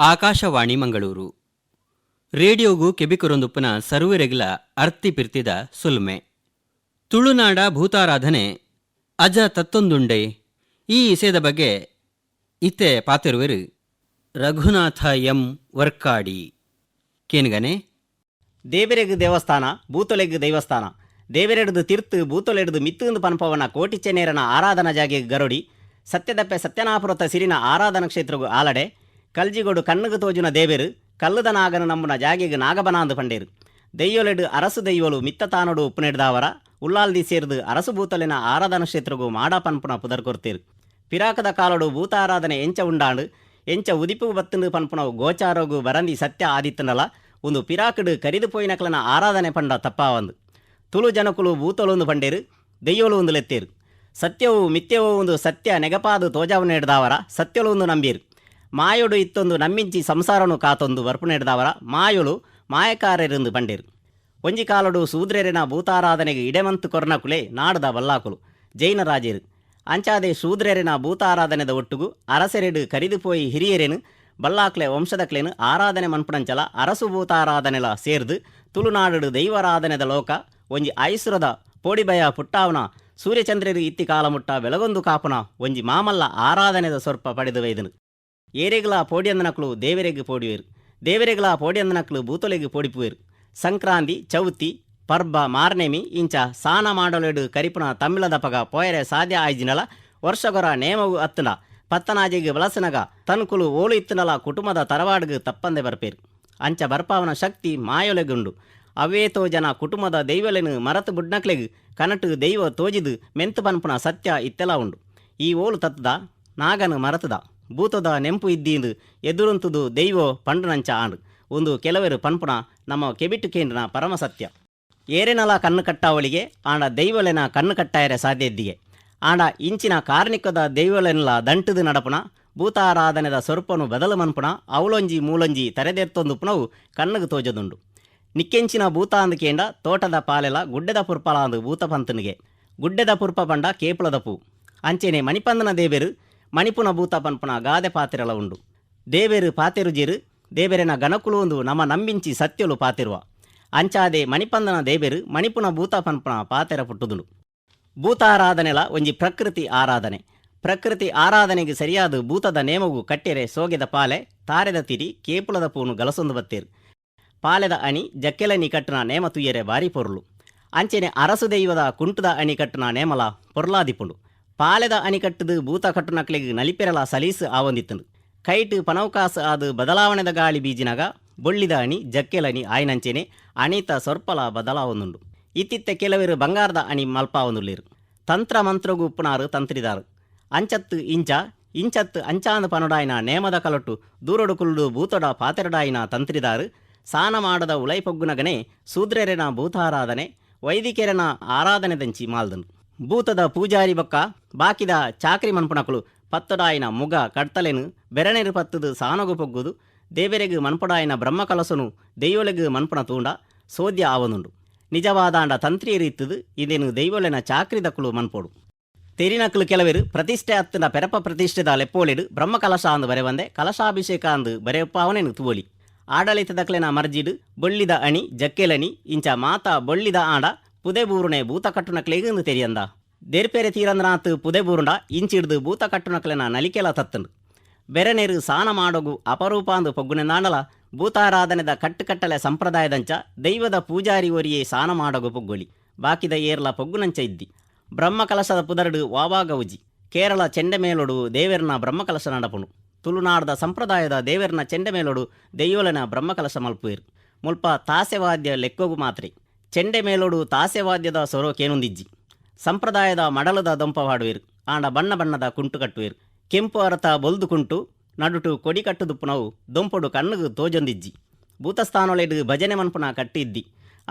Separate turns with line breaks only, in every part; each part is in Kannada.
ಆಕಾಶವಾಣಿ ಮಂಗಳೂರು. ರೇಡಿಯೋಗೂ ಕೆಬಿಕುರೊಂದುಪ್ಪನ ಸರ್ವರೆಗ್ಲ ಅರ್ತಿ ಪಿರ್ತಿದ ಸುಲ್ಮೆ. ತುಳುನಾಡ ಭೂತಾರಾಧನೆ, ಅಜ ತತ್ತೊಂದುಂಡೆ. ಈ ಇಸೆದ ಬಗ್ಗೆ ಇತ್ತೆ ಪಾತಿರುವೆರು. ರಘುನಾಥ ಎಂ ವರ್ಕಾಡಿ. ಕೇನ್ಗನೆ.
ದೇವರೆಗ್ ದೇವಸ್ಥಾನ ಭೂತೊಳೆಗ್ ದೇವಸ್ಥಾನ. ದೇವರೆಡ್ದು ತಿರ್ತು ಬೂತೊಲೆಡ್ದು ಮಿತ್ತುಂದು ಪನ್ಪವನ ಕೋಟಿ ಚೆನ್ನೇರನ ಆರಾಧನಾ ಜಾಗೆ ಗರುಡಿ. ಸತ್ಯದಪ್ಪೆ ಸತ್ಯನಾಪುರತ ಸಿರಿನ ಆರಾಧನಾ ಕ್ಷೇತ್ರಗೂ ಆಲಡೆ. ಕಲ್ಜಿಗೋಡು ಕಣ್ಣುಗು ತೋಜುನ ದೇವೆರು, ಕಲ್ಲುದ ನಾಗನ ನಮ್ಮನ ಜಾಗೆಗ್ ನಾಗಬನಾಂದು ಪಂಡೇರು. ದೆಯ್ಯೊಲೆಡು ಅರಸು ದೆಯ್ಯೋಲು ಮಿತ್ತ ತಾನೊಡು ಉಪ್ಪು ನೆಡ್ದಾವರ ಉಲ್ಲಾಲ್ದಿ ಸೇರ್ದು ಅರಸು ಭೂತಲಿನ ಆರಾಧನಾ ಕ್ಷೇತ್ರಗು ಮಾಡಾಪನ್ಪುನ ಪುದರ್ ಕೊರ್ತೀರು ಪಿರಾಕದ ಕಾಲಡು ಭೂತ ಆರಾಧನೆ ಎಂಚ ಉಂಡಾಂಡು, ಎಂಚ ಉದಿಪು ಬತ್ತುಂಡು ಪನ್ಪುನವು ಗೋಚಾರೋಗು ಬರಂದಿ ಸತ್ಯ ಆದಿತ್ತನಲ, ಒಂದು ಪಿರಾಕಡು ಕರಿದು ಪೋಯಿನಕಲನ ಆರಾಧನೆ ಪಂಡ ತಪ್ಪಾವಂದು. ತುಳು ಜನಕುಲು ಭೂತಲೊಂದು ಪಂಡೇರು ದೆಯ್ಯೋಲು ಒಂದು ಲೆತ್ತೇರು. ಸತ್ಯವು ಮಿಥ್ಯವು ಒಂದು ಸತ್ಯ ನೆಗಪಾದು ತೋಜಾವು ನೆಡ್ದಾವರ ಸತ್ಯಲು ಒಂದು ನಂಬೀರು. ಮಾಯೊಡು ಇತ್ತೊಂದು ನಮ್ಮಿಂಚಿ ಸಂಸಾರನು ಕಾತೊಂದು ವರ್ಪು ನೆಡ್ದಾವರ ಮಾಯೊಲು ಮಾಯಕಾರರೆಂದು ಪಂಡೇರು ಒಂಜಿ ಕಾಲಡು ಸೂದ್ರೆರಿನ ಭೂತಾರಾಧನೆಗೆ ಇಡೆಮಂತು ಕೊರ್ನಕುಲೆ ನಾಡದ ಬಲ್ಲಾಕುಲು ಜೈನ ರಾಜೇರು. ಅಂಚಾದೆ ಶೂದ್ರರಿನ ಭೂತಾರಾಧನೆದ ಒಟ್ಟುಗು ಅರಸೆರೆಡು ಕರಿದುಪೋಯಿ ಹಿರಿಯರೇನು, ಬಲ್ಲಾಕ್ಲೆ ವಂಶದಕ್ಲೇನು ಆರಾಧನೆ ಮನ್ಪುಣಂಚಲ ಅರಸು ಭೂತಾರಾಧನೆಲ ಸೇರ್ದು ತುಳುನಾಡು ದೈವಾರಾಧನೆದ ಲೋಕ, ಒಂಜಿ ಐಸುರದ ಪೋಡಿಬಯ ಪುಟ್ಟಾವನ ಸೂರ್ಯಚಂದ್ರರು ಇತ್ತಿ ಕಾಲಮುಟ್ಟ ಬೆಳಗೊಂದು ಕಾಪುನ ಒಂಜಿ ಮಾಮಲ್ಲ ಆರಾಧನೆದ ಸ್ವರ್ಪ ಪಡೆದು ವೈದನು ಏರೆಗ್ಲ ಪೋಡಿಯಂದನಕ್ಲು ದೇವರೆಗ್ ಪೋಡಿವೇರು ದೇವರೆಗ್ಲ ಪೋಡಿಯಂದನಕ್ಲು ಭೂತೊಲೆಗ್ ಪೋಡಿಪುವೇರು ಸಂಕ್ರಾಂತಿ, ಚೌತಿ, ಪರ್ಬ, ಮಾರ್ನೆಮಿ ಇಂಚ ಸಾನ ಮಾಡಲೆಡು ಕರಿಪುನ ತಮಿಳದ ಪಗ ಪೋಯರೆ ಸಾಧ್ಯ ಆಯ್ಜಿನಲ, ವರ್ಷಗೊರ ನೇಮವು ಅತ್ತನ ಪತ್ತನಾಜಿಗೆ ವಲಸನಗ ತನ್ಕುಲು ಓಲು ಇತ್ತನಲ ಕುಟುಂಬದ ತರವಾಡ್ಗ್ ತಪ್ಪಂದೆ ಬರ್ಪೇರು. ಅಂಚ ಬರ್ಪಾವನ ಶಕ್ತಿ ಮಾಯೊಲೆಗುಂಡು ಅವೇತೋ ಜನ ಕುಟುಂಬದ ದೈವಲೆನು ಮರತು ಬುಡ್ನಕ್ಲೆಗ್ ಕನಟು ದೈವ ತೋಜಿದು ಮೆಂತು ಪನ್ಪುನ ಸತ್ಯ ಇತ್ತೆಲ ಉಂಡು. ಈ ಓಲು ತತ್ತದ, ನಾಗನು ಮರತದ. ಭೂತದ ನೆಂಪು ಇದ್ದೀಂದು. ಎದುರುಂತುದು ದೈವೋ ಪಂಡುನಂಚ ಆಂಡು ಒಂದು ಕೆಲವರು ಪನ್ಪುನ ನಮ್ಮ ಕೆಬಿಟ್ಟು ಕೇಂದ್ರನ ಪರಮ ಸತ್ಯ ಏರೆನಲ ಕಣ್ಣು ಕಟ್ಟಾವಳಿಗೆ, ಆಂಡ ದೈವಲೆನ ಕಣ್ಣು ಕಟ್ಟಾಯರೆ ಸಾಧ್ಯ ಇದ್ದಿಗೆ ಆಂಡ ಇಂಚಿನ ಕಾರ್ಣಿಕದ ದೈವಲೆನ್ಲ ದಂಟದು ನಡಪುಣ ಭೂತಾರಾಧನೆದ ಸ್ವರೂಪನು ಬದಲು ಮನ್ಪುನ ಅವಲೊಂಜಿ ಮೂಲೊಂಜಿ ತರೆದೆತ್ತೊಂದು ಪುಣವು ಕಣ್ಣುಗು ತೋಜದುಂಡು. ನಿಕ್ಕೆಂಚಿನ ಭೂತ ಅಂದುಕೇಂಡ ತೋಟದ ಪಾಲೆಲ ಗುಡ್ಡೆದ ಪುರ್ಪಲ ಭೂತ ಪಂತನಿಗೆ ಗುಡ್ಡೆದ ಪುರ್ಪ ಪಂಡ ಕೇಪುಳದ ಪೂ. ಅಂಚೆನೆ ಮಣಿಪಂದನ ದೇವೆರು ಮಣಿಪುನ ಭೂತ ಪನ್ಪುನ ಗಾದೆ ಪಾತಿರಲ ಉಂಡು. ದೇವೆರು ಪಾತೆರುಜಿರು ದೇವೆರೆನ ಗಣಕುಲು ಒಂದು ನಮ ನಂಬಿಂಚಿ ಸತ್ಯಲು ಪಾತಿರುವ. ಅಂಚಾದೆ ಮಣಿಪಂದನ ದೇವೆರು ಮಣಿಪುನ ಭೂತ ಪನ್ಪುನ ಪಾತೆರ ಪುಟ್ಟುದುಂಡು. ಭೂತಾರಾಧನೆಲ ಒಂಜಿ ಪ್ರಕೃತಿ ಆರಾಧನೆ. ಪ್ರಕೃತಿ ಆರಾಧನೆಗೆ ಸರಿಯಾದ ಭೂತದ ನೇಮಗು ಕಟ್ಟೆರೆ ಸೋಗೆದ ಪಾಲೆ, ತಾರೆದ ತಿರಿ, ಕೇಪುಲದ ಪೂನು ಗಲಸೊಂದು ಬತ್ತೇರು. ಪಾಲೆದ ಅಣಿ ಜಕ್ಕೆಲನಿ ಕಟ್ಟುನ ನೇಮ ತುಯ್ಯರೆ ಬಾರಿ ಪೊರ್ಲು. ಅಂಚೆನೆ ಅರಸು ದೈವದ ಕುಂಟುದ ಅಣಿ ಕಟ್ಟುನ ನೇಮಲ ಪೊರ್ಲಾದಿಪುಂಡು ಪಾಲೆದ ಅಣಿಕಟ್ಟುದು ಭೂತ ಕಟ್ಟುನಕ್ಲೆಗ್ ನಲಿಪೆರಲ ಸಲೀಸು ಆವೊಂದಿತ್ತನು ಕೈಟ್ ಪನೌಕಾಸ್ ಅದು ಬದಲಾವಣೆದ ಗಾಳಿ ಬೀಜಿನಾಗ ಬೊಳ್ಳಿದ ಅಣಿ ಜಕ್ಕೆಲನಿ ಆಯ್ನಂಚೆನೆ ಅಣಿತ ಸ್ವರ್ಪಲ ಬದಲಾವೊಂದುಂಡು. ಇತ್ತಿತ್ತ ಕೆಲವರು ಬಂಗಾರದ ಅಣಿ ಮಲ್ಪಾವೊಂದುಳ್ಳೇರು ತಂತ್ರ ಮಂತ್ರಗೂ ಉಪ್ಪುನಾರು ತಂತ್ರಿದಾರು. ಅಂಚತ್ತು ಇಂಚ, ಇಂಚತ್ತು ಅಂಚಾಂದ ಪನುಡಾಯಿನ ನೇಮದ ಕಲಟು ದೂರೊಡು ಕುಲ್ಲು ಭೂತೊಡ ಪಾತೆರಡಾಯಿನ ತಂತ್ರಿದಾರು. ಸಾನ ಮಾಡದ ಉಳೈಪೊಗ್ಗುನಗನೆ ಸೂದ್ರೆರೆನ ಭೂತಾರಾಧನೆ, ವೈದಿಕೆರನ ಆರಾಧನೆದಂಚಿ ಮಾಲ್ದನು. ಭೂತದ ಪೂಜಾರಿ ಬೊಕ್ಕ ಬಾಕಿದ ಚಾಕ್ರಿ ಮನ್ಪುಣಕುಲು ಪತ್ತಡಾಯಿನ ಮುಗ ಕಡ್ತಲೆನು ಬೆರನೆರು ಪತ್ತದು ಸಾನಗು ಪೊಗ್ಗುದು, ದೇವೆರೆಗು ಮನ್ಪುಡಾಯಿನ ಬ್ರಹ್ಮಕಲಸನು ದೈವಲೆಗು ಮನ್ಪುಣ ತೂಂಡ, ಸೋದ್ಯ ಆವನುಂಡು. ನಿಜವಾದಾಂಡ ತಂತ್ರಿಯರು ಇತ್ತದು, ಇದೇನು ದೈವಲೆನ ಚಾಕ್ರಿ ದಕ್ಕಳು ಮನ್ಪೋಡು. ತೆರಿನಕ್ಕಳು ಕೆಲವರು ಪ್ರತಿಷ್ಠೆ ಅತ್ತಿನ ಪೆರಪ ಪ್ರತಿಷ್ಠೆದ ಬ್ರಹ್ಮ ಬ್ರಹ್ಮಕಲಶ ಅಂದು ಬರೆವಂದೆ, ಕಲಶಾಭಿಷೇಕ ಅಂದು ಬರೆಯಪ್ಪಾವನೆನು ತುವಲಿ ಆಡಳಿತದಕ್ಲೆನ ಮರ್ಜಿಡು, ಬೊಳ್ಳಿದ ಅಣಿ ಜಕ್ಕೆಲಣಿ ಇಂಚ ಮಾತ ಬೊಳ್ಳಿದ ಆಂಡ ಪುದೆಬೂರುಣೆ ಭೂತ ಕಟ್ಟುನಕ್ಲೆಗಂದು ತೆರಿಯಂದ ದೇರ್ಪೇರೆ ತೀರಂದ್ರಾತ್ ಪುದೆಬೂರುಂಡ ಇಂಚಿಡ್ದು ಭೂತ ಕಟ್ಟುನಕ್ಲೆನ ನಲಿಕೆಲ ತತ್ತಂಡು ಬೆರೆನೇರು ಸಾನ ಮಾಡೋಗು ಅಪರೂಪಾಂದು ಪೊಗ್ಗುನೆಂದಾಂಡಲ ಭೂತಾರಾಧನೆದ ಕಟ್ಟುಕಟ್ಟಲೆ ಸಂಪ್ರದಾಯದಂಚ ದೈವದ ಪೂಜಾರಿ ಒರಿಯೇ ಸಾನ ಮಾಡೋಗು ಪೊಗ್ಗೊಳಿ ಬಾಕಿದ ಏರ್ಲ ಪೊಗ್ಗುನಂಚ ಇದ್ದಿ ಬ್ರಹ್ಮಕಲಶದ ಪುದರಡು ವಾವಾಗೌಜಿ ಕೇರಳ ಚೆಂಡೆಮೇಲೊಡು ದೇವೆರ್ನ ಬ್ರಹ್ಮಕಲಶ ನಡಪುಣು ತುಳುನಾಡದ ಸಂಪ್ರದಾಯದ ದೇವೆರ್ನ ಚೆಂಡೆಮೇಲೊಡು ದೈವಲನ ಬ್ರಹ್ಮಕಲಶ ಮಲ್ಪುವೇರು ಮುಲ್ಪ ತಾಸೆವಾದ್ಯ ಲೆಕ್ಕೊಗು ಮಾತ್ರೆ ಚೆಂಡೆ ಮೇಲೋಡು ತಾಸೆವಾದ್ಯದ ಸೊರೋಕೇನುಂದಿಜ್ಜಿ. ಸಂಪ್ರದಾಯದ ಮಡಲದ ದೊಂಪವಾಡುವೇರು ಆಂಡ ಬಣ್ಣ ಬಣ್ಣದ ಕುಂಟು ಕಟ್ಟುವೇರು, ಕೆಂಪು ಅರತ ಬೊಲ್ದು ಕುಂಟು, ನಡುಟು ಕೊಡಿ ಕಟ್ಟುದುಪ್ಪುನವು ದೊಂಪೊಡು ಕಣ್ಣುಗು ತೋಜೊಂದಿಜ್ಜಿ. ಭೂತಸ್ಥಾನೊಳೆಡು ಭಜನೆ ಮನ್ಪುನ ಕಟ್ಟಿದ್ದಿ,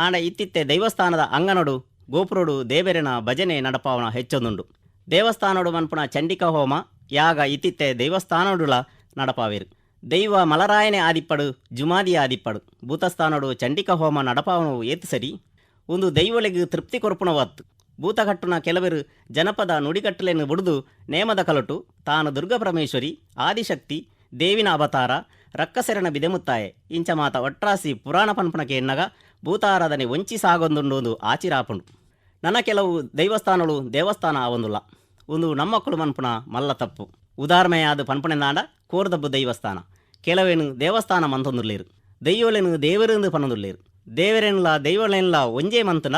ಆಂಡ ಇತ್ತಿತ್ತೆ ದೈವಸ್ಥಾನದ ಅಂಗನೊಡು ಗೋಪುರೊಡು ದೇವೆರೆನ ಭಜನೆ ನಡಪಾವನ ಹೆಚ್ಚೊಂದುಂಡು. ದೇವಸ್ಥಾನೊಡು ಮನ್ಪುನ ಚಂಡಿಕ ಹೋಮ, ಯಾಗ ಇತ್ತಿತ್ತೆ ದೇವಸ್ಥಾನೊಡುಲ ನಡಪಾವೇರು. ದೈವ ಮಲರಾಯನೆ ಆದಿಪ್ಪಡು ಜುಮಾದಿ ಆದಿಪ್ಪಡು, ಭೂತಸ್ಥಾನೊಡು ಚಂಡಿಕ ಹೋಮ ನಡಪಾವನವು ಏತು ಸರಿ ಒಂದು ದೈವಲೆಗ್ ತೃಪ್ತಿ ಕೊರ್ಪುಣವತ್ತು. ಭೂತಗಟ್ಟುನ ಕೆಲವರು ಜನಪದ ನುಡಿಗಟ್ಟಲೆಯನ್ನು ಬುಡಿದು ನೇಮದ ಕಲಟು, ತಾನು ದುರ್ಗಪರಮೇಶ್ವರಿ ಆದಿಶಕ್ತಿ, ದೇವಿನ ಅವತಾರ ರಕ್ಕಸೆರಣ ಬಿದೆಮುತ್ತಾಯೆ, ಇಂಚ ಮಾತ ಒಟ್ರಾಸಿ ಪುರಾಣ ಪನ್ಪಣಕ್ಕೆ ಎನ್ನಗ ಭೂತಾರಾಧನೆ ಒಂಚಿ ಸಾಗೊಂದುಂಡು ಆಚಿರಾಪುಂಡು. ನನ್ನ ಕೆಲವು ದೈವಸ್ಥಾನಗಳು ದೇವಸ್ಥಾನ ಆವೊಂದುಲ್ಲ. ಒಂದು ನಮ್ಮಕ್ಕಳು ಮನ್ಪುಣ ಮಲ್ಲ ತಪ್ಪು ಉದಾಹರಣೆಯಾದ ಪನ್ಪಣೆಂದಾಂಡ ಕೋರ್ದಬ್ಬು ದೈವಸ್ಥಾನ. ಕೆಲವೇನು ದೇವಸ್ಥಾನ ಮಂತೊಂದುಲ್ಲೇರು ದೈವಲೇನು ದೇವರೆಂದು ಪನ್ನೊಂದುಲ್ಲೇರು ದೇವರೆನ್ಲ ದೈವಲೆನ್ಲ ಒಂಜೆ ಮಂತನ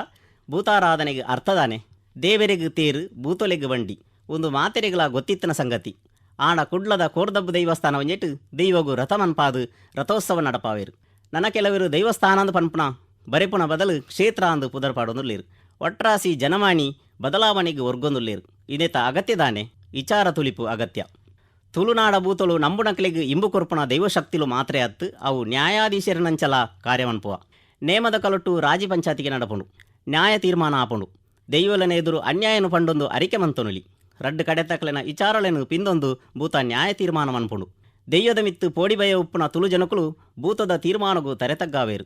ಭೂತಾರಾಧನೆಗೆ ಅರ್ಥದಾನೆ. ದೇವರಿಗೆ ತೇರು, ಭೂತೊಲೆಗೆ ಬಂಡಿ. ಒಂದು ಮಾತೆರೆಗಳ ಗೊತ್ತಿತ್ತಿನ ಸಂಗತಿ. ಆಣ ಕುಡ್ಲದ ಕೋರ್ದಬ್ಬು ದೈವಸ್ಥಾನ ಒಂಜೆಟ್ಟು ದೈವಗು ರಥ ಮನ್ಪಾದು ರಥೋತ್ಸವ ನಡಪಾವೇರು. ನನ್ನ ಕೆಲವರು ದೈವಸ್ಥಾನಂದು ಪನ್ಪುನ ಬರೆಪುಣ ಬದಲು ಕ್ಷೇತ್ರ ಅಂದು ಪುದರ್ಪಾಡೊಂದುಲ್ಲೇರು ಒಟ್ರಾಸಿ ಜನಮಾಣಿ ಬದಲಾವಣೆಗೆ ಒರ್ಗೊಂದುಲ್ಲೇರು. ಇದೇತ ಅಗತ್ಯದಾನೆ ವಿಚಾರ ತುಲಿಪು ಅಗತ್ಯ. ತುಳುನಾಡ ಭೂತಳು ನಂಬುಣಕಲಿಗೆ ಇಂಬು ಕೊರ್ಪುಣ ದೈವಶಕ್ತಿಲು ಮಾತ್ರೆ ಅತ್ತು, ಅವು ನ್ಯಾಯಾಧೀಶರನಂಚಲ ಕಾರ್ಯವನ್ಪುವ ನೇಮದ ಕಲೊಟ್ಟು ರಾಜಿ ಪಂಚಾಯತಿಗೆ ನಡಪುಂಡು ನ್ಯಾಯ ತೀರ್ಮಾನ ಆಪುಂಡು ದೈವಲನ ಎದುರು ಅನ್ಯಾಯನು ಪಂಡೊಂದು ಅರಿಕೆ ಮಂತೊನುಲಿ ರಡ್ಡು ಕಡೆತಕ್ಲೆನ ವಿಚಾರಳೆನು ಪಿಂದೊಂದು ಭೂತ ನ್ಯಾಯ ತೀರ್ಮಾನ ಮನ್ಪುಂಡು ದೆಯ್ಯದ ಮಿತ್ತು ಪೋಡಿಬಯ ಉಪ್ಪುನ ತುಳು ಜನಕುಲು ಭೂತದ ತೀರ್ಮಾನಗೂ ತರೆತಗ್ಗಾವೇರು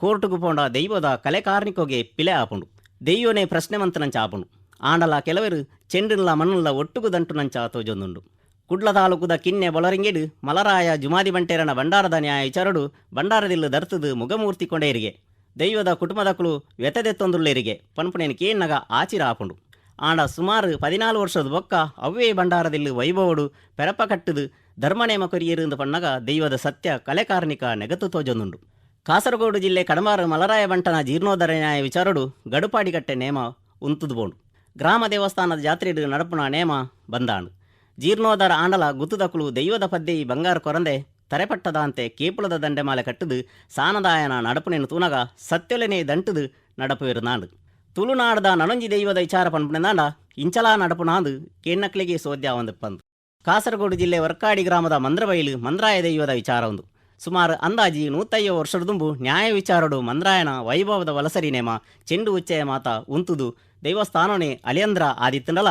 ಕೋರ್ಟುಗು ಪೋಂಡ ದೈವದ ಕಲೆ ಕಾರ್ಣಿಕೋಗೆ ಪಿಲೆ ಆಪುಂಡು ದೆಯ್ಯೋನೇ ಪ್ರಶ್ನೆ ಮಂತನಂಚ ಆಪುಂಡು ಆಂಡಲ ಕೆಲವರು ಚೆಂಡಿನ್ಲ ಮಣ್ಣುಲ್ಲ ಒಟ್ಟುಗು ದಂಟುನಂಚ ತೋಜೊಂದುಂಡು ಕುಡ್ಲ ತಾಲೂಕುದ ಕಿನ್ನೆ ಬೊಳರಿಂಗೆಡು ಮಲರಾಯ ಜುಮಾದಿ ಬಂಟೇರನ ಭಂಡಾರದ ನ್ಯಾಯ ವಿಚಾರಡು ಬಂಡಾರದಿಲ್ಲು ದರ್ತದು ಮುಗಮೂರ್ತಿ ಕೊಂಡೇರಿಗೆ. ದೈವದ ಕುಟುಂಬದಕ್ಕಳು ವ್ಯತದೆತ್ತೊಂದುಳ್ಳೇರಿಗೆ ಪನ್ಪುನೇನು ಕೇನ್ನಗ ಆಚಿರ ಆಪುಂಡು ಆಂಡ ಸುಮಾರು ಪದಿನಾಲು ವರ್ಷದ ಬೊಕ್ಕ ಅವ್ವೇ ಬಂಡಾರದಿಲ್ಲು ವೈಭವಡು ಪೆರಪ ಕಟ್ಟದು ಧರ್ಮನೇಮ ಕೊರಿಯರು ಪಣ್ಣಗ ದೈವದ ಸತ್ಯ ಕಲೆಕಾರ್ಣಿಕ ನೆಗತು ತೋಜೊಂದುಂಡು. ಕಾಸರಗೋಡು ಜಿಲ್ಲೆ ಕಡಮಾರು ಮಲರಾಯ ಬಂಟನ ಜೀರ್ಣೋದ್ಧಾರ ನ್ಯಾಯ ವಿಚಾರಡು ಗಡುಪಾಡಿಗಟ್ಟೆ ನೇಮ ಉಂತುದು ಬೋಂಡು. ಗ್ರಾಮ ದೇವಸ್ಥಾನದ ಜಾತ್ರೆಡು ನಡಪುಣ ನೇಮ ಬಂದಾಂಡು. ಜೀರ್ಣೋದ್ಧಾರ ಆಂಡಲ ಗುತ್ತುದಕ್ಕಳು ದೈವದ ಪದ್ದೆಯಿ ಬಂಗಾರು ಕೊರಂದೆ, ತರೆಪಟ್ಟದಂತೆ ಕೇಪುಳದ ದಂಡೆಮಾಲೆ ಕಟ್ಟುದು, ಸಾನದಾಯನ ನಡಪುನೆನು ತೂನಗ, ಸತ್ಯೊಲೆನೆ ದಂಟುದು ನಡಪುವೆರು ನಾಡು. ತುಳುನಾಡದ ನನೊಂಜಿ ದೈವದ ವಿಚಾರ ಪನ್ಪುಣೆದಾಂಡ ಇಂಚಲಾ ನಡಪುನಾಂದು ಕೆಣ್ಣಕ್ಲಿಗೆ ಸೋದ್ಯ ಒಂದು ಪಂದು. ಕಾಸರಗೋಡು ಜಿಲ್ಲೆ ವರ್ಕಾಡಿ ಗ್ರಾಮದ ಮಂದ್ರಬೈಲು, ಮಂದ್ರಾಯ ದೈವದ ವಿಚಾರ ಒಂದು. ಸುಮಾರು ಅಂದಾಜಿ ನೂತೈವ ವರ್ಷದ ದುಂಬು ನ್ಯಾಯ ವಿಚಾರಡು ಮಂದ್ರಾಯನ ವೈಭವದ ವಲಸರಿನೇಮ ಚೆಂಡು ಉಚ್ಚಯ ಮಾತ ಉಂತುದು ದೈವಸ್ಥಾನನೇ ಅಲಿಯಂದ್ರ ಆದಿತ್ತಂಡಲ,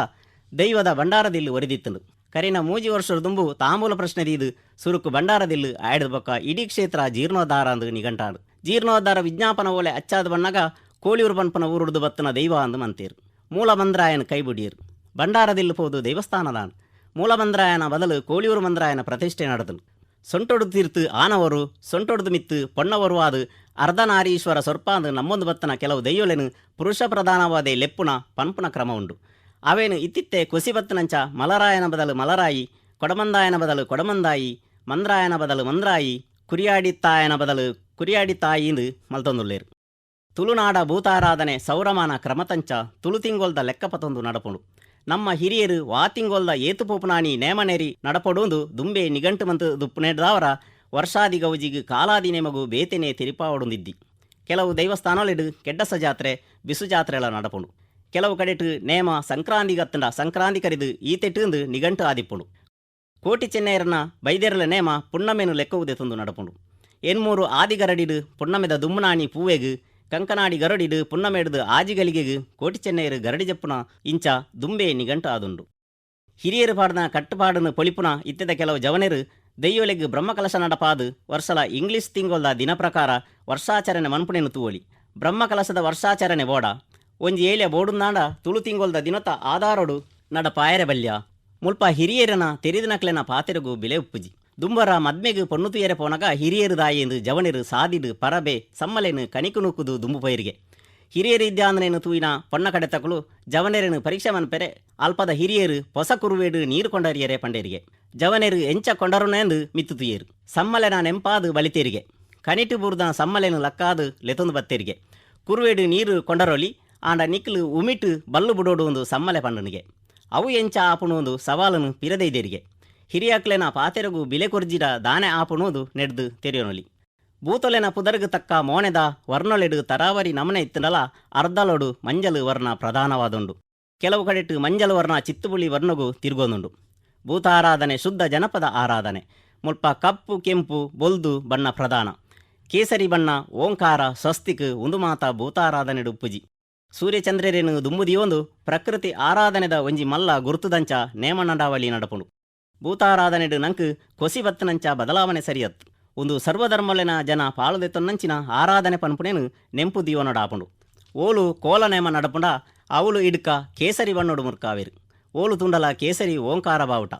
ದೈವದ ಭಂಡಾರದಿಲ್ಲು ಒರೆದಿತ್ತಂಡು. ಕರಿನ ಮೂಜಿ ವರ್ಷದ ದುಂಬು ತಾಂಬೂಲ ಪ್ರಶ್ನೆ ಇದು ಸುರುಕು ಭಂಡಾರದಿಲ್ಲು ಆಯ್ದ ಬೊಕ್ಕ ಇಡೀ ಕ್ಷೇತ್ರ ಜೀರ್ಣೋದ್ಧಾರ ಅಂದು ನಿಘಂಟಾಡು ಜೀರ್ಣೋದ್ಧಾರ ವಿಜ್ಞಾಪನ ಓಲೆ ಅಚ್ಚಾದ ಬಣ್ಣಗ ಕೋಳಿಯೂರು ಪಂಪನ ಊರುಡ್ದು ಬತ್ತನ ದೈವ ಅಂದು ಮಂತೇರು. ಮೂಲ ಮಂದ್ರಾಯನ ಕೈಬುಡಿಯರು ಭಂಡಾರದಿಲ್ಲು ಪೋದು ದೇವಸ್ಥಾನದಾನ್. ಮೂಲ ಮಂದ್ರಾಯನ ಬದಲು ಕೋಳಿಯೂರು ಮಂದ್ರಾಯನ ಪ್ರತಿಷ್ಠೆ ನಡೆದನು ಸೊಂಟೊಡ್ದು ತೀರ್ತು ಆನವರು, ಸೊಂಟೊಡ್ದು ಮಿತ್ತು ಪೊಣ್ಣವರು ಆದು ಅರ್ಧನಾರೀಶ್ವರ ಸೊರ್ಪಾಂದು ನಮ್ಮೊಂದು ಬತ್ತನ ಕೆಲವು ದೈವಲೆನು ಪುರುಷ ಪ್ರಧಾನವಾದ ಲೆಪ್ಪುನ ಪನ್ಪುನ ಕ್ರಮ ಉಂಡು. ಅವೇನು ಇತ್ತಿತ್ತೆ ಕೊಸಿಬತ್ತನಂಚ ಮಲರಾಯನ ಬದಲು ಮಲರಾಯಿ, ಕೊಡಮಂದಾಯನ ಬದಲು ಕೊಡಮಂದಾಯಿ, ಮಂದ್ರಾಯನ ಬದಲು ಮಂದ್ರಾಯಿ, ಕುರಿಯಾಡಿತ್ತಾಯನ ಬದಲು ಕುರಿಯಾಡಿತ್ತಾಯಿಂದು ಮಲ್ತೊಂದುಳ್ಳೇರು ತುಳುನಾಡ ಭೂತಾರಾಧನೆ ಸೌರಮಾನ ಕ್ರಮತಂಚ ತುಳು ತಿಂಗೋಲ್ದ ಲೆಕ್ಕಪತೊಂದು ನಡಪುಂಡು. ನಮ್ಮ ಹಿರಿಯರು ವಾತಿಂಗೊಲ್ದ ಏತುಪೋಪುನಾನಿ ನೇಮನೇರಿ ನಡಪಡೋದು ದುಂಬೆ ನಿಘಂಟು ಮಂತು ದುಪ್ಪುನೆಡ್ದಾವರ ವರ್ಷಾದಿ ಗೌಜಿಗೆ ಕಾಲಾದಿ ನೇಮಗು ಬೇತೆನೆ ತಿರಿಪಾವಡೊಂದಿದ್ದಿ. ಕೆಲವು ದೈವಸ್ಥಾನಗಳಿಡು ಕೆಡ್ಡಸ ಜಾತ್ರೆ, ಬಿಸು ಜಾತ್ರೆಗಳ ನಡಪುಂಡು. ಕೆಲವು ಕಡೆಟ್ ನೇಮ ಸಂಕ್ರಾಂತಿ ಗತ್ತಂಡ ಸಂಕ್ರಾಂತಿ ಕರಿದು ಈತೆಟ್ಟು ನಿಘಂಟು ಆದಿಪ್ಪುಂಡು. ಕೋಟಿ ಚೆನ್ನೈರನ ಬೈದೆರಲ ನೇಮ ಪುಣ್ಣಮೆನು ಲೆಕ್ಕವುದೆ ತಂದು ನಡಪುಂಡು. ಎನ್ಮೂರು ಆದಿಗರಡಿಡು ಪುಣ್ಣಮೆದ ದುಮ್ಮನಾಣಿ ಪೂವೆಗು, ಕಂಕನಾಡಿ ಗರಡಿಡು ಪುಣ್ಣಮೆಡ್ದು ಆಜಿಗಲಿಗೆಗು ಕೋಟಿ ಚೆನ್ನೈರು ಗರಡಿ ಜಪ್ಪುನ ಇಂಚ ದುಂಬೆ ನಿಘಂಟು ಆದುಂಡು. ಹಿರಿಯರು ಪಾಡಿನ ಕಟ್ಟುಪಾಡನ್ನು ಪೊಳಿಪುನ ಇತ್ತೆದ ಕೆಲವು ಜವನೆರು ದೈಯೋಲೆಗ್ ಬ್ರಹ್ಮಕಲಶ ನಡಪಾದು ವರ್ಷಲ ಇಂಗ್ಲಿಷ್ ತಿಂಗೊಲ್ದ ದಿನ ಪ್ರಕಾರ ವರ್ಷಾಚರಣೆ ಮನ್ಪುಣೆನು ತೂವಳಿ. ಬ್ರಹ್ಮಕಲಶದ ವರ್ಷಾಚರಣೆ ಬೋಡ. ಒಂಜಿ ಏಲೆ ಬೋಡುಂದಾಂಡ ತುಳು ತಿಂಗೊಲ್ದ ದಿನತ ಆಧಾರಡು ನಡ ಪಾಯರೆ ಬಲ್ಯ. ಮುಲ್ಪ ಹಿರಿಯರನ ತೆರಿದಿನಕ್ಲೆನ ಪಾತೆರಗು ಬೆಲೆ ಉಪ್ಪುಜಿ. ದುಂಬರ ಮದ್ಮೆಗು ಪೊಣ್ಣು ತುಯರೆ ಪೋನಗ ಹಿರಿಯರು ದಾಯೆಂದು ಜವನಿರು ಸಾದಿಡು ಪರಬೆ ಸಮ್ಮಲೆನು ಕಣಿಕು ನೂಕುದು ದುಂಬು ಪೈರಿಗೆ. ಹಿರಿಯರು ಇದ್ಯಾಂದನೇನು ತೂಯಿನ ಪೊಣ್ಣ ಕಡೆತಕಲು ಜವನೆರನು ಪರೀಕ್ಷೆ ಮನ್ಪೆರೆ ಅಲ್ಪದ ಹಿರಿಯರು ಹೊಸ ಕುರುವೇಡು ನೀರು ಕೊಂಡರಿಯರೆ ಪಂಡೇರಿಗೆ. ಜವನೆರು ಎಂಚ ಕೊಂಡರುನೆಂದು ಮಿತ್ತು ತುಯ್ಯರು. ಸಮ್ಮಲೆನ ನೆಂಪಾದು ಬಲಿತೇರಿಗೆ. ಕಣಿಟು ಬುರ್ದ ಸಮ್ಮಲೆನು ಲಕ್ಕಾದು ಲೆತೊಂದು ಬತ್ತೇರಿಗೆ. ಕುರುವೇಡು ನೀರು ಕೊಂಡರೊಲಿ ಆಂಡ ನಿಕ್ಲು ಉಮಿಟು ಬಲ್ಲು ಬುಡೋಡು ಒಂದು ಸಮ್ಮಲೆ ಪಂಡನಿಗೆ. ಅವು ಎಂಚ ಆಪುಣುವುದು ಸವಾಲನ್ನು ಪಿರದೈದೇರಿಗೆ ಹಿರಿಯಕ್ಲೆನ ಪಾತೆರಗು ಬಿಲೆ ಕೊರ್ಜಿರ ದಾನೆ ಆಪುಣುವುದು ನೆಡ್ದು ತೆರೆಯೋನೊಲಿ. ಬೂತೊಲೆನ ಪುದರ್ಗು ತಕ್ಕ ಮೋನೆದ ವರ್ಣೊಲೆಡು ತರಾವರಿ ನಮನೆ ಇತ್ತನಲ ಅರ್ಧಲೊಡು ಮಂಜಲು ವರ್ಣ ಪ್ರಧಾನವಾದೊಂಡು. ಕೆಲವು ಕಡೆಟ್ಟು ಮಂಜಲು ವರ್ಣ ಚಿತ್ತುಬುಳಿ ವರ್ಣಗು ತಿರುಗೋದುಂಡು. ಭೂತಾರಾಧನೆ ಶುದ್ಧ ಜನಪದ ಆರಾಧನೆ. ಮುಲ್ಪ ಕಪ್ಪು, ಕೆಂಪು, ಬೊಲ್ದು ಬಣ್ಣ ಪ್ರಧಾನ. ಕೇಸರಿ ಬಣ್ಣ, ಓಂಕಾರ, ಸ್ವಸ್ತಿಕ್, ಉಂದುಮಾತ ಭೂತಾರಾಧನೆಡು ಉಪ್ಪುಜಿ. ಸೂರ್ಯಚಂದ್ರರೇನು ದುಂಬುದಿಯೊಂದು ಪ್ರಕೃತಿ ಆರಾಧನೆದ ಒಂಜಿ ಮಲ್ಲ ಗುರುತುದಂಚ ನೇಮನಡಾವಳಿ ನಡಪುಂಡು. ಭೂತಾರಾಧನೆಡು ನಂಕು ಕೊಸಿಬತ್ತನಂಚ ಬದಲಾವಣೆ ಸರಿಯತ್ ಒಂದು ಸರ್ವಧರ್ಮಲೆನ ಜನ ಪಾಳುದೆತ್ತೊನ್ನಂಚಿನ ಆರಾಧನೆ ಪನ್ಪುನೆನು ನೆಂಪು ದಿಯೋನಡಾಪುಂಡು ಓಲು ಕೋಲ ನೇಮ ನಡಪುಂಡ ಅವಳು ಇಡ್ಕ ಕೇಸರಿ ಬಣ್ಣೊಡು ಮುರ್ಕಾವೇರು. ಓಲು ತುಂಡಲ ಕೇಸರಿ ಓಂಕಾರ ಬಾವುಟ.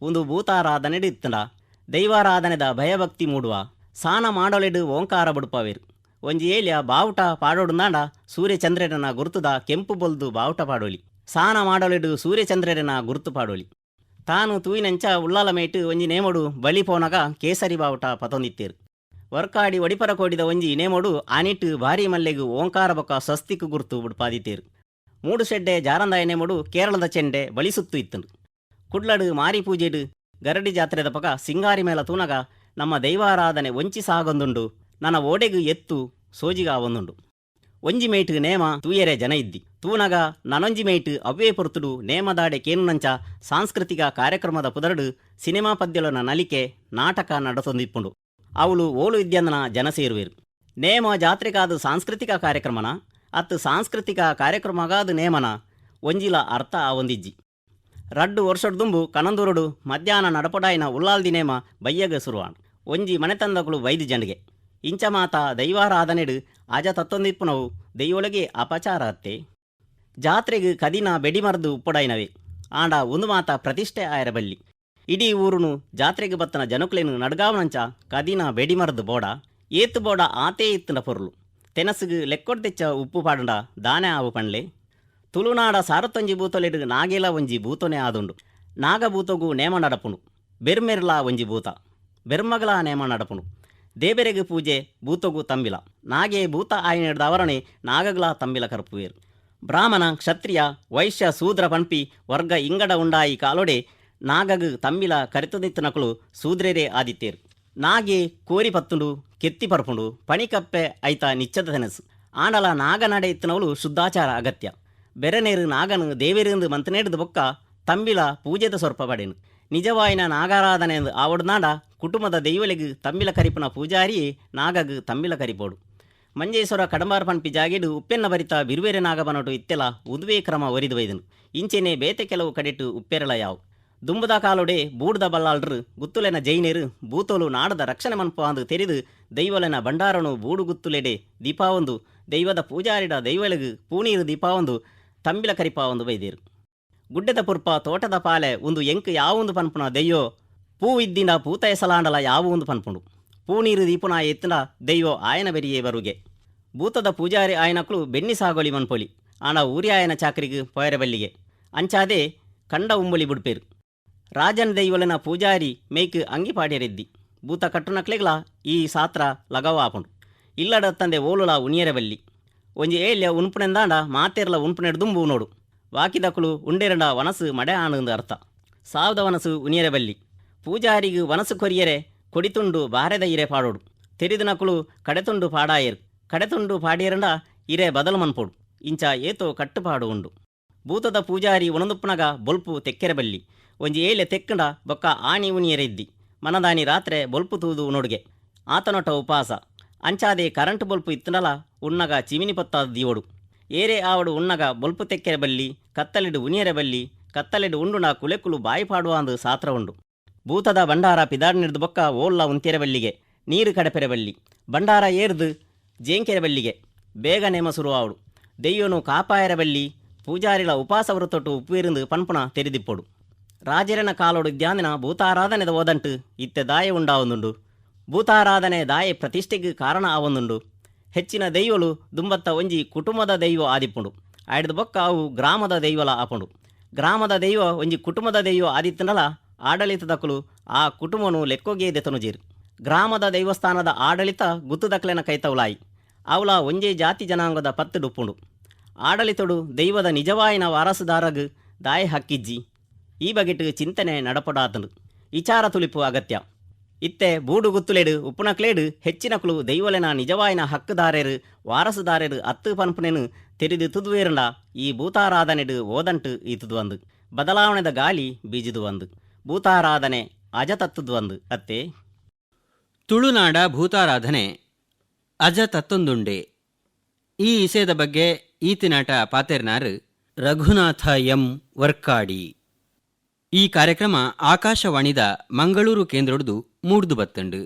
ಒಂದು ಭೂತಾರಾಧನೆಡು ಇತ್ತಂಡ, ದೈವಾರಾಧನೆದ ಭಯಭಕ್ತಿ ಮೂಡುವ, ಸಾನ ಮಾಡೊಳೆಡು ಓಂಕಾರ ಬುಡುಪವೇರು. ಒಂಜಿ ಏಲಿಯ ಬಾವುಟ ಸೂರ್ಯ ಸೂರ್ಯಚಂದ್ರನ ಗುರುತುದ ಕೆಂಪು ಬೊಲ್ದು ಬಾವುಟ ಪಾಡೋಲಿ. ಸಾನ ಸೂರ್ಯ ಸೂರ್ಯಚಂದ್ರನ ಗುರುತು ಪಾಡೋಲಿ. ತಾನು ತೂಯಿನಂಚ ಉಳ್ಳಾಲ ಮೇಟು ಒಂಜಿ ನೇಮಡು ಬಲಿ ಪೋನಗ ಕೇಸರಿ ಬಾವುಟ ಪತೊಂದಿತ್ತೇರು. ವರ್ಕಾಡಿ ಒಡಿಪರ ಕೋಡಿದ ಒಂಜಿ ನೇಮಡು ಆನಿಟ್ಟು ಭಾರಿ ಮಲ್ಲೆಗು ಓಂಕಾರ ಬೊಕ್ಕ ಸ್ವಸ್ತಿಕ್ಕು ಗುರುತು ಬುಡ್ಪಾದಿತ್ತೇರು ಮೂಡು ಶೆಡ್ಡೆ ಜಾರಂದಾಯ ನೇಮಡು ಕೇರಳದ ಚೆಂಡೆ ಬಲಿಸುತ್ತು ಇತ್ತನು ಕುಡ್ಲಡು ಮಾರಿ ಪೂಜೆಡು ಗರಡಿ ಜಾತ್ರೆದ ಪಕ ಸಿಂಗಾರಿ ಮೇಲ ತೂನಗ ನಮ್ಮ ದೈವಾರಾಧನೆ ಒಂಚಿ ಸಾಗೊಂದುಂಡು ನನ್ನ ಓಡೆಗು ಎತ್ತು ಸೋಜಿಗ ಒಂದುಂಡು ಒಂಜಿ ಮೇಟು ನೇಮ ತೂಯರೆ ಜನ ಇದ್ದಿ. ತೂನಗ ನನೊಂಜಿ ಮೇಯ್ಟು ಅವ್ವೇ ಪೊರ್ತುಡು ನೇಮದಾಡೆ ಕೇನುನಂಚ ಸಾಂಸ್ಕೃತಿಕ ಕಾರ್ಯಕ್ರಮದ ಪುದರಡು ಸಿನಿಮಾ ಪದ್ಯಲನ ನಲಿಕೆ ನಾಟಕ ನಡತೊಂದಿಪ್ಪುಂಡು ಅವಳು ಓಲು ಇದ್ಯಂದನ ಜನ ಸೇರುವೆರು. ನೇಮ ಜಾತ್ರೆಗಾದು ಸಾಂಸ್ಕೃತಿಕ ಕಾರ್ಯಕ್ರಮನ ಅತ್ತು ಸಾಂಸ್ಕೃತಿಕ ಕಾರ್ಯಕ್ರಮಗಾದು ನೇಮನ ಒಂಜಿಲ ಅರ್ಥ ಆವೊಂದಿಜ್ಜಿ. ರಡ್ಡು ವರ್ಷಡ್ ದುಂಬು ಕಣಂದೂರುಡು ಮಧ್ಯಾಹ್ನ ನಡಪಡಾಯಿನ ಉಲ್ಲಾಲ್ದಿ ನೇಮ ಬಯ್ಯಗ ಸುರುವಾಣ. ಒಂಜಿ ಮನೆತಂದಕುಲು ವೈದ್ಯ ಜಂಡಿಗೆ. ಇಂಚ ಮಾತ ದೈವಾರಾಧನೆಡು ಅಜ ತತ್ತೊಂದಿಪ್ಪುನವು ದೈವೊಳಗೆ ಅಪಚಾರ ಅತ್ತೆ ಜಾತ್ರೆಗೆ ಕದಿನ ಬೆಡಿಮರದು ಉಪ್ಪಡಾಯಿನವೆ. ಆಂಡ ಒಂದು ಮಾತ ಪ್ರತಿಷ್ಠೆ ಆಯರಬಲ್ಲಿ. ಇಡೀ ಊರುನು ಜಾತ್ರೆಗೆ ಬತ್ತನ ಜನಕುಲೆನು ನಡ್ಗಾವನಂಚ ಕದಿನ ಬೆಡಿಮರದು ಬೋಡ. ಏತು ಬೋಡ ಆತೇ ಇತ್ತಿನ ಪೊರ್ಲು. ತೆನಸುಗು ಲೆಕ್ಕೊಡ್ ತೆಚ್ಚ ಉಪ್ಪು ಪಾಡಂಡ ದಾನೆ ಆವು ಪಣ್ಲೆ ತುಳುನಾಡ ಸಾರತ್ತೊಂಜಿ ಬೂತೊಲೆಡು ನಾಗೇಲ ಒಂಜಿ ಭೂತೊನೆ ಆದುಂಡು. ನಾಗಭೂತಗೂ ನೇಮ ನಡಪುಣು. ಬೆರ್ಮೆರ್ಲಾ ಒಂಜಿ ಭೂತ. ಬೆರ್ಮಗಲ ನೇಮ ನಡಪುಂಡು ದೇಬೆರೆಗು ಪೂಜೆ, ಭೂತಗು ತಂಬಿಲ. ನಾಗೆ ಭೂತ ಆಯ್ನೆಡ್ದ ಆವರಣೆ ನಾಗಗಳ ತಂಬಿಲ ಕರ್ಪುವೇರು. ಬ್ರಾಹ್ಮಣ, ಕ್ಷತ್ರಿಯ, ವೈಶ್ಯ, ಶೂದ್ರ ಪಂಪಿ, ವರ್ಗ, ಇಂಗಡ ಉಂಡಾಯಿ ಕಾಲೊಡೆ, ನಾಗಗು ತಂಬಿಲ ಕರೆತುದಿತ್ತನಕುಲು ಸೂದ್ರೆರೆ ಆದಿತ್ತೇರು. ನಾಗೆ ಕೋರಿ ಪತ್ತುಂಡು, ಕೆತ್ತಿ ಪರ್ಪುಂಡು, ಪಣಿಕಪ್ಪೆ ಐತ ನಿಚ್ಚದ ತೆನಸು. ಆಂಡಲ ನಾಗ ನಡೆ ಇತ್ತನವಳು ಶುದ್ಧಾಚಾರ ಅಗತ್ಯ. ಬೆರನೇರು ನಾಗನು ದೇವೇರೆಂದು ಮಂತನೇಡಿದ ಬೊಕ್ಕ ತಂಬಿಲ ಪೂಜೆದ ಸ್ವರ್ಪ ಪಡೆನು. ನಿಜವಾಯಿನ ನಾಗಾರಾಧನೆ ಎಂದು ಆವಡ್ನಾಡ ಕುಟುಂಬದ ದೈವಲೆಗು ತಂಬಿಲ ಕರಿಪುನ ಪೂಜಾರಿ ನಾಗಗ ತಂಬಿಲ ಕರಿಪೋಡು. ಮಂಜೇಶ್ವರ ಕಡಂಬಾರ ಪನ್ಪಿ ಜಾಗೆಡು ಉಪ್ಪೆನ್ನ ಭರಿತ ಬಿರುವೇರೆ ನಾಗಬನಟು ಇತ್ತೆಲ ಉದ್ವೇ ಕ್ರಮ ಒರಿದು ವೈದನು ಇಂಚೆನೆ ಬೇತೆ ಕೆಲವು ಕಡೆಟು ಉಪ್ಪೆರಳ ಯಾವು. ದುಂಬುದ ಕಾಲೊಡೆ ಬೂಡ್ದ ಬಲ್ಲಾಳ್ರು ಗುತ್ತುಲೆನ ಜೈನೇರು ಬೂತೋಲು ನಾಡದ ರಕ್ಷಣೆ ಮನ್ಪಾಂದು ತೆರೆದು ದೈವಲೆನ ಭಂಡಾರನು ಬೂಡು ಗುತ್ತುಲೆಡೆ ದೀಪಾವೊಂದು ದೈವದ ಪೂಜಾರಿಡ ದೈವಲಗು ಪೂನೀರು ದೀಪಾವೊಂದು ತಂಬಿಲ ಕರಿಪಾವೊಂದು ಬೈದೇರು ಗುಡ್ಡದ ಪುರ್ಪ, ತೋಟದ ಪಾಲೆ, ಒಂದು ಎಂಕ್ ಯಾವೊಂದು ಪನ್ಪುನ, ದೆಯ್ಯೋ, ಪೂ ಇದ್ದಿನ ಪೂತ ಎಸಲಾಂಡಲ ಯಾವೊಂದು ಪನ್ಪುಂಡು. ಪೂನೀರು ದೀಪುನ ಎತ್ತಿನ ದೆಯ್ಯೋ ಆಯನ ಬೆರಿಯೇ ಬರುಗೆ. ಭೂತದ ಪೂಜಾರಿ ಆಯನಕ್ಕಳು ಬೆನ್ನಿ ಸಾಗೋಳಿ ಮನ್ಪೊಲಿ, ಆನ ಊರಿ ಆಯನ ಚಾಕರಿಗೆ ಪೊಯರ ಬಲ್ಲಿಗೆ. ಅಂಚಾದೆ ಕಂಡ ಉಂಬೊಲಿ ಬುಡ್ಪೇರು. ರಾಜನ ದೈವಲನ ಪೂಜಾರಿ ಮೇಕ್ ಅಂಗಿ ಭೂತ ಕಟ್ಟುನಕ್ಲೆಗ್ಲ ಈ ಸಾತ್ರ ಲಗವ ಆಪುಂಡು. ಇಲ್ಲಡ ತಂದೆ ಓಲುಲ ಉಣಿಯರ ಬಲ್ಲಿ. ಒಂಜಿ ಏಲ್ಯ ಉನ್ಪುನೆಂದಾಂಡ ಮಾತೆರ್ಲ ಉನ್ಪುನೆಡ್ ದುಂಬು ನೋಡು. ವಾಕಿದಕುಲು ಉಂಡೆರಡ ವನಸು ಮಡೆ ಆನಂದು ಅರ್ಥ. ಸಾವ್ದ ವನಸು ಉನಿಯರೆ ಬಲ್ಲಿ. ಪೂಜಾರಿಗು ವನಸು ಕೊರಿಯರೆ ಕೊಡಿತುಂಡು ಬಾರೆದ ಇರೆ ಪಾಡೋಡು. ತೆರಿದಿನಕುಲು ಕಡೆತುಂಡು ಪಾಡಾಯರು. ಕಡೆತುಂಡು ಪಾಡಿಯರಂಡ ಇರೆ ಬದಲು ಮನ್ಪೋಡು ಇಂಚ ಏತೋ ಕಟ್ಟುಪಾಡು ಉಂಡು. ಭೂತದ ಪೂಜಾರಿ ಉಣದುಪ್ಪನಗ ಬೊಲ್ಪು ತೆಕ್ಕೆರೆ ಬಲ್ಲಿ. ಒಂಜಿ ಏಲೆ ತೆಕ್ಕಂಡ ಬೊಕ್ಕ ಆಣಿ ಉಣಿಯರೆದ್ದಿ ಮನದಾನಿ ರಾತ್ರೆ ಬೊಲ್ಪು ತೂದು ಉನೊಡುಗೆ ಆತನೊಟ ಉಪಾಸ. ಅಂಚಾದೆ ಕರೆಂಟ್ ಬೊಲ್ಪು ಇತ್ತನಲ ಉಣ್ಣಗ ಚಿಮಿನಿ ಪತ್ತಾದ ದಿಯೋಡು. ఏరే ఆవడు ఉన్నగా బొల్పు తెక్కెరబల్లి కత్తలిడు ఉనియరబల్లి ಕತ್ತಲೆಡು ಉಂಡು ನಾ ಕುಲೆಕುಲು ಬಾಯಿಪಾಡುವ ಅಂದು ಸಾತ್ರ ಉಂಡು. ಭೂತದ ಭಂಡಾರ ಪಿದಾಡ್ನಿಡ್ದು ಬೊಕ್ಕ ಓಲ್ಲ ಉಂತೆರೆಬಲ್ಲಿಗೆ ನೀರು ಕಡಪೆರೆಬಲ್ಲಿ ಭಂಡಾರ ಏರ್ದು ಜೇಂಕೆರೆಬಲ್ಲಿಗೆ ಬೇಗ ನೇಮ ಸುರುವಾವಡು ದೆಯ್ಯೋನು ಕಾಪಾಯರಬಲ್ಲಿ ಪೂಜಾರಿಲ ಉಪಾಸ ವೃತ್ತೊಟ್ಟು ಉಪ್ಪುವಿರಿಂದು ಪನ್ಪುಣ ತೆರೆದಿಪ್ಪೊಡು. ರಾಜರನ ಕಾಲೋಡು ಧ್ಯಾನಿನ ಭೂತಾರಾಧನೆದ ಓದಂಟು ಇತ್ತೆ ದಾಯ ಉಂಡಾವೊಂದುಂಡು. ಭೂತಾರಾಧನೆ ದಾಯ ಪ್ರತಿಷ್ಠೆಗೆ ಕಾರಣ ಆವೊಂದುಂಡು. ಹೆಚ್ಚಿನ ದೈವಲು ದುಂಬತ್ತ ಒಂಜಿ ಕುಟುಂಬದ ದೈವ ಆದಿಪ್ಪುಂಡು. ಆಯ್ದ ಬೊಕ್ಕ ಅವು ಗ್ರಾಮದ ದೈವಲ ಆಪುಂಡು ಗ್ರಾಮದ ದೈವ ಒಂಜಿ ಕುಟುಂಬದ ದೈವ ಆದಿತ್ತನಲ ಆಡಳಿತದಕುಲು ಆ ಕುಟುಂಬನು ಲೆಕ್ಕೊಗೆ ದೆತನುಜೇರು ಗ್ರಾಮದ ದೈವಸ್ಥಾನದ ಆಡಳಿತ ಗುತ್ತುದಕ್ಲೆನ ಕೈತವುಲಾಯಿ. ಅವಲ ಒಂಜೇ ಜಾತಿ ಜನಾಂಗದ ಪತ್ತು ಡುಪ್ಪುಂಡು. ಆಡಳಿತಡು ದೈವದ ನಿಜವಾಯಿನ ವಾರಸುದಾರಗ್ ದಾಯ ಹಕ್ಕಿಜ್ಜಿ. ಈ ಬಗೆಟ್ ಚಿಂತನೆ ನಡಪಡಾತನು ವಿಚಾರ ತುಲಿಪು ಅಗತ್ಯ. ಇತ್ತೆ ಬೂಡು ಗುತ್ತುಲೆಡು, ಉಪ್ಪುನಕ್ಲೇಡು ಹೆಚ್ಚಿನಕುಲು ದೈವಲೆನ ನಿಜವಾಯಿನ ಹಕ್ಕುದಾರೆರು, ವಾರಸುದಾರೆರು ಅತ್ತು ಪನ್ಪುನೆನು ತೆರಿದು ತುದುವೇರಂಡ ಈ ಭೂತಾರಾಧನೆಡು ಓದಂಟು ಈತದು ಅಂದು. ಬದಲಾವಣೆದ ಗಾಳಿ ಬೀಜದು ಅಂದು. ಭೂತಾರಾಧನೆ ಅಜತತ್ತದು ಅಂದು. ಅತ್ತೆ.
ತುಳುನಾಡ ಭೂತಾರಾಧನೆ ಅಜ ತತ್ತೊಂದುಂಡೆ ಈ ವಿಷಯದ ಬಗ್ಗೆ ಈತಿನಾಟ ಪಾತೆರ್ನಾರು ರಘುನಾಥ ಎಂ ವರ್ಕಾಡಿ. ಈ ಕಾರ್ಯಕ್ರಮ ಆಕಾಶವಾಣಿದ ಮಂಗಳೂರು ಕೇಂದ್ರೊಡ್ದು ಮೂಡ್ದು ಬತ್ತಂಡು